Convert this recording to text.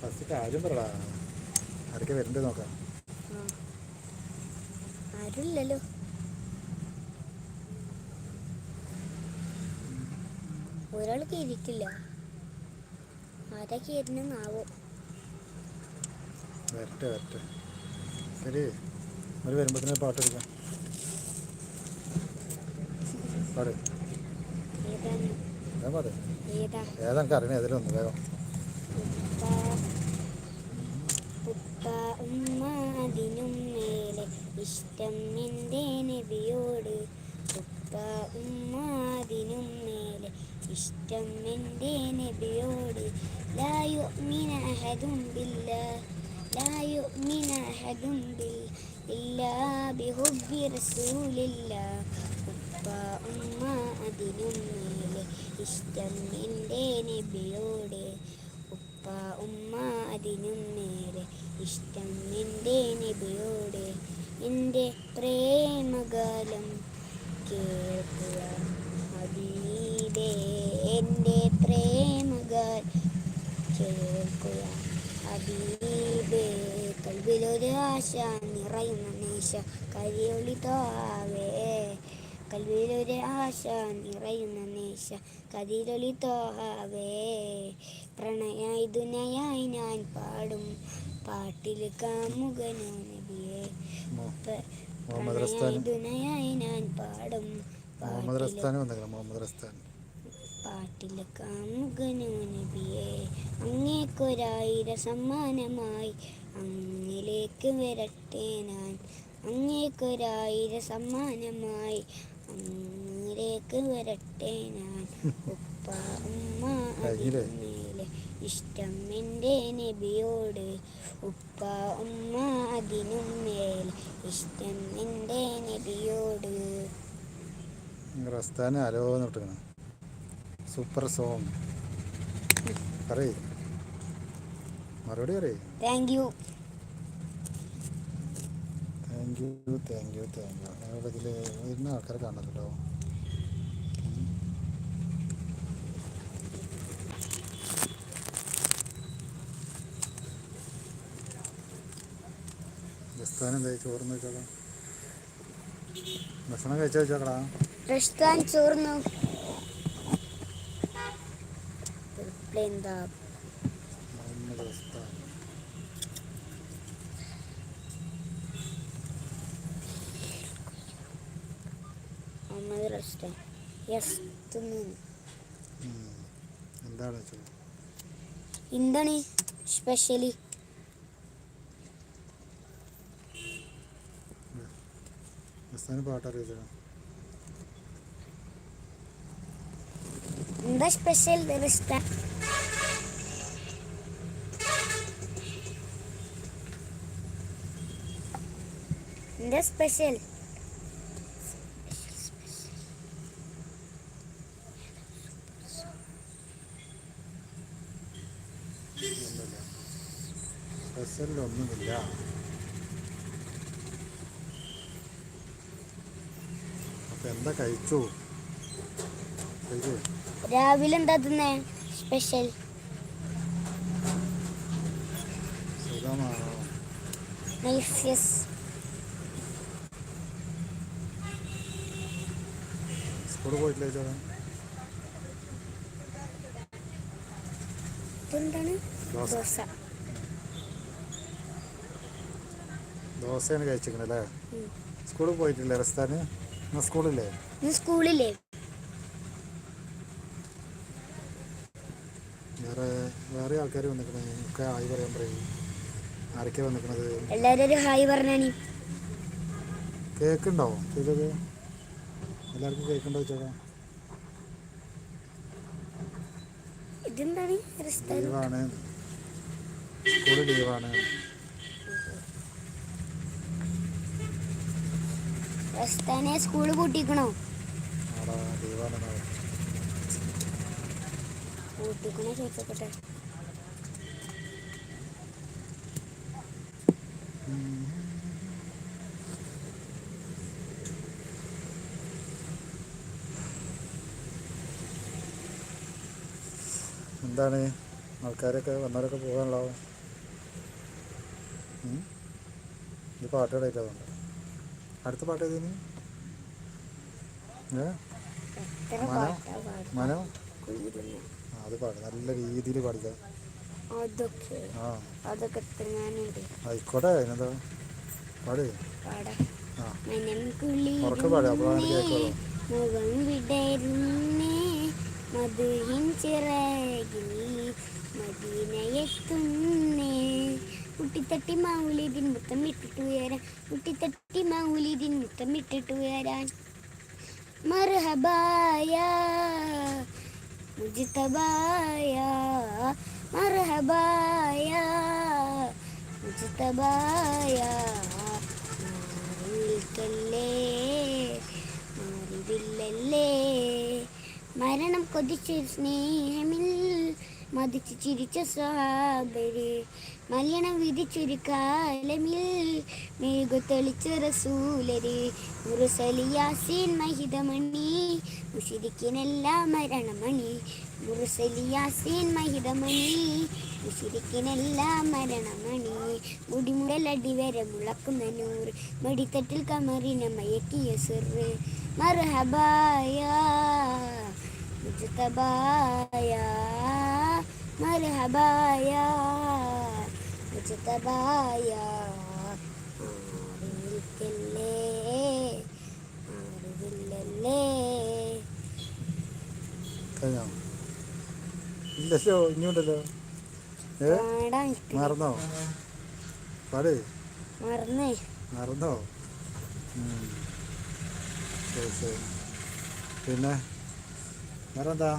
First കാര്യം പറടാ. ആരൊക്കെ വരണ്ടേ നോക്കാം. ആരുമില്ലല്ലോ. ഒരാൾ ഇരിക്കില്ല ആരൊക്കെ കയറുന്നാവോ വരട്ടെ വരട്ടെ. ശരി. ഒരു വരുമ്പോഴത്തേന് പാട്ടെടുക്കാം പാട്. ഏതാ? ഏതാ? എനിക്ക് അറിയണേ ഏതെങ്കിലും ഒന്ന് വേഗം. ഉപ്പ ഉപ്പ ഉമ്മ അതിനും മേലെ ഇഷ്ടം എൻ്റെ നബിയോട് ഉപ്പ ഉമ്മ അതിനും മേലെ ഇഷ്ടം എൻ്റെ നബിയോട് لا يؤمن أحد بالله لا يؤمن أحد بالله إلا بحب رسول الله ഉപ്പ ഉമ്മ അതിനും മേലെ ഇഷ്ടം എൻ്റെ നബിയോട് ഉപ്പ ഉമ്മ അതിനും നേരെ ഇഷ്ടം എന്റെ നബിയോട്. എന്റെ പ്രേമകാലം കേൾക്കുക ഹബീബേ. എന്റെ പ്രേമകാൽ കേൾക്കുക ഹബീബേ. കൽവിലൊരു ആശ നിറയുന്ന നേശ കരിയൊളി തോവേ. കൽവിലൊരു ആശ നിറയുന്ന നേശ. കതിരൊളി പ്രണയായി ദുനയായി ഞാൻ പാടും. പാട്ടിൽ കാമുകനോ നബിയെ. പ്രണയായുധനയായി ഞാൻ പാടും. മുഹമ്മദ് പാട്ടിൽ റസ്താനും വന്നേക്കണം മുഹമ്മദ് റസ്താൻ. പാട്ടിൽ കാമുകനോ നബിയെ. അങ്ങേക്കൊരായിര സമ്മാനമായി അങ്ങിലേക്ക് വരട്ടെ ഞാൻ. അങ്ങേക്കൊരായിര സമ്മാനമായി അങ്ങിലേക്ക് വരട്ടെ ഞാൻ. ഉപ്പ ഇഷ്ടം എന്റെ നബിയോട്. ഉപ്പ ഉമ്മ അതിനും മേലെ ഇഷ്ടം എന്റെ നബിയോട്. റസ്താന അലോ എന്ന് വിട്ടിക്കണം സൂപ്പർ സോങ് പറയേ. മറുപടി പറയേ. Thank you. Thank you thank you thank you ഞങ്ങളുടെ ഇതിൽ വരുന്ന ആൾക്കാരെ കാണുന്നുണ്ടോ പ്രസ്ഥാനം എന്താ ചോറുന്ന് വെച്ചോളാം ഭക്ഷണം കഴിച്ചു വെച്ചോക്കടാ. റഷ്താൻ ചോർന്നു എന്താ മുഹമ്മദ് റസ്താൻ മുഹമ്മദ് റഷ്താൻ യെസ്. എന്താണ് എന്താണ് സ്പെഷ്യലി എന്താ സ്പെഷ്യൽ റഷ്താൻ എന്താ സ്പെഷ്യൽ ഒന്നുമില്ല. അപ്പൊ എന്താ കഴിച്ചു? രാവിലെ എന്താ തിന്നേ? സ്പെഷ്യൽ. സുഖമാണോ? സ്കൂളിൽ പോയിട്ടില്ല ചേട്ടാ ഇതെന്താണ്? ദോശ ദോശ ദോശയാണ് കഴിച്ചിരിക്കണല്ലേ? അല്ലേ സ്കൂളിൽ പോയിട്ടില്ലേ റസ്താന്? എന്നാ സ്കൂളില്ലേ? സ്കൂളില്ലേ. വേറെ വേറെ ആൾക്കാർ വന്നിക്കണേ. ഒക്കെ ആയി പറയാൻ പറയും. ആരൊക്കെ വന്നിക്കണത്? എല്ലാവരും ഹായ് പറഞ്ഞാണി. കേക്ക് ഉണ്ടോ ചെയ്തത് എല്ലാവർക്കും കേക്ക് ഉണ്ടോ ചേട്ടാ ഇതെന്താണ് സ്കൂൾ ലീവാണ്. റഷ്താനെ സ്കൂൾ കൂട്ടിക്കണോ. കൂട്ടിക്കണോ ചോദിച്ചോട്ടെ എന്താണ്? ആൾക്കാരൊക്കെ വന്നവരൊക്കെ പോകാനുള്ള ഇത് പാട്ട് അടുത്ത പാട്ട് ഏതിന് മനോ? മനോ? അത് പാട്. നല്ല രീതിയിൽ പാടിക്കാം. എത്രങ്ങാനുണ്ട് ആയിക്കോട്ടെ അതിനെന്താ? പാട്. പാടാം. ആ. മനം ഉറക്കെ പാടാ അപ്പോഴാണ് കുളിരുന്നേ. കേൾക്കുള്ളൂ മുഖം വിടരുന്നേ. മധുഹിൻ ചിറകിൽ മദീനയെത്തുന്നേ. മുട്ടിത്തട്ടി മൗലിദിൻ മുത്തം ഇട്ടിട്ട് ഉയരാൻ. മുട്ടിത്തട്ടി മൗലിദിൻ മുത്തം ഇട്ടിട്ട് ഉയരാൻ. മർഹബായ മുജിത്തബായ മർഹബായ മുജിത്തബായ മരണം കൊതിച്ച സ്നേഹമിൽ മതിച്ചു ചിരിച്ച സ്വാബര് മലയണം വിധിച്ചൊരു കാലമിൽ തെളിച്ച റസൂലരി മുറുസലിയാസീൻ മഹിതമണി. മുഷിരിക്കിനെല്ലാം മരണമണി. മുറുസലിയാസീൻ മഹിതമണി. മുഷിരിക്കിനെല്ലാം മരണമണി. മുടിമുടലടി വരെ മുളക്കുന്ന നൂർ. മടിത്തട്ടിൽ കമറിനെ മയക്കിയ സുറ്. മർഹബായ മുജ്തബായ. മർഹബായ മുജ്തബായ അറിവില്ലേ അറിവില്ലല്ലേ ഇല്ലല്ലോ ഇനിയുണ്ടല്ലോ. മറന്നോ? പാടേ. മറന്നേ. മറന്നോ? ഉം. ശരി ശരി. പിന്നെ വേറെ